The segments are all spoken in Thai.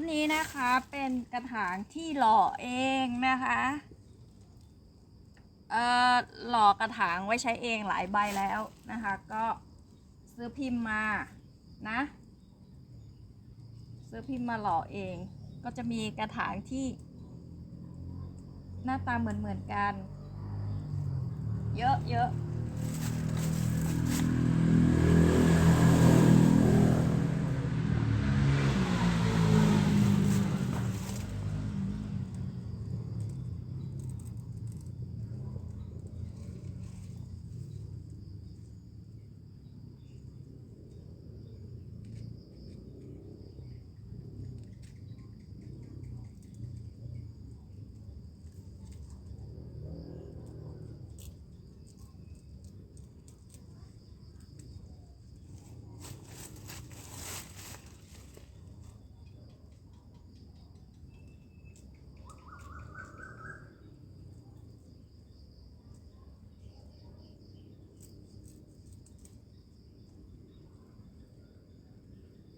ต้นนี้นะคะเป็นกระถางที่หล่อเองนะคะเอ่อหล่อกระถางไว้ใช้เองหลายใบแล้วนะคะ ก็ซื้อพิมพ์มานะ ซื้อพิมพ์มาหล่อเอง ก็จะมีกระถางที่ หน้าตาเหมือนเหมือนๆกัน เยอะเยอะ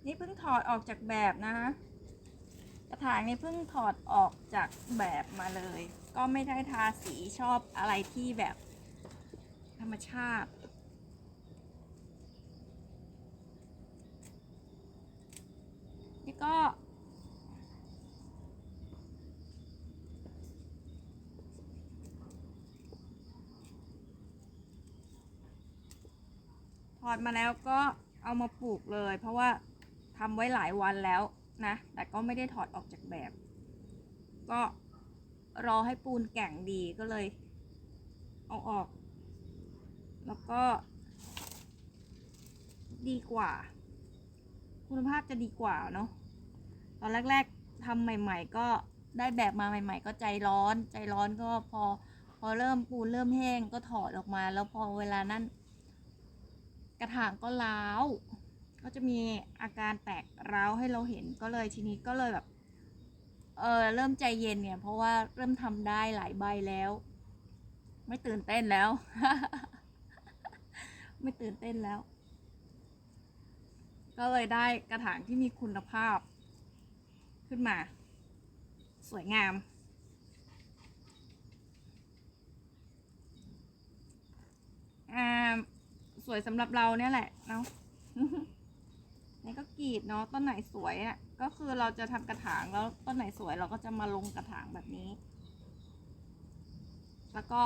นี่เพิ่งถอดออกจากแบบนะคะกระถางนี่เพิ่งถอดออกจากแบบมาเลย ก็ไม่ได้ทาสีชอบอะไรที่แบบธรรมชาตินี่ก็ ถอดมาแล้วก็เอามาปลูกเลย เพราะว่า ทำไว้หลายวันแล้วนะ แต่ก็ไม่ได้ถอดออกจากแบบ ก็รอให้ปูนแก่งดีก็เลย เอาออก แล้วก็ ดีกว่า คุณภาพจะดีกว่าเนาะ ตอนแรกๆทำใหม่ ๆ ก็ได้แบบมาใหม่ ๆ ก็ใจร้อน ใจร้อนก็พอ พอเริ่มปูนเริ่มแห้งก็ถอดออกมา แล้วพอเวลานั้น กระถางก็ร้าว จะมีอาการแตกร้าวให้เราเห็นก็เลยทีนี้ก็เลยแบบ เออเริ่มใจเย็นเนี่ย เพราะว่าเริ่มทำได้หลายใบแล้ว ไม่ตื่นเต้นแล้ว ไม่ตื่นเต้นแล้ว ก็เลยได้กระถางที่มีคุณภาพ ขึ้นมา สวยงามอ่าสวยสำหรับเราเนี่ยแหละเนาะ นี่ก็กรีดเนาะต้นไหนสวยอะ่ะก็คือเราจะทำกระถางแล้วต้นไหนสวยเราก็จะมาลงกระถางแบบนี้ แล้วก็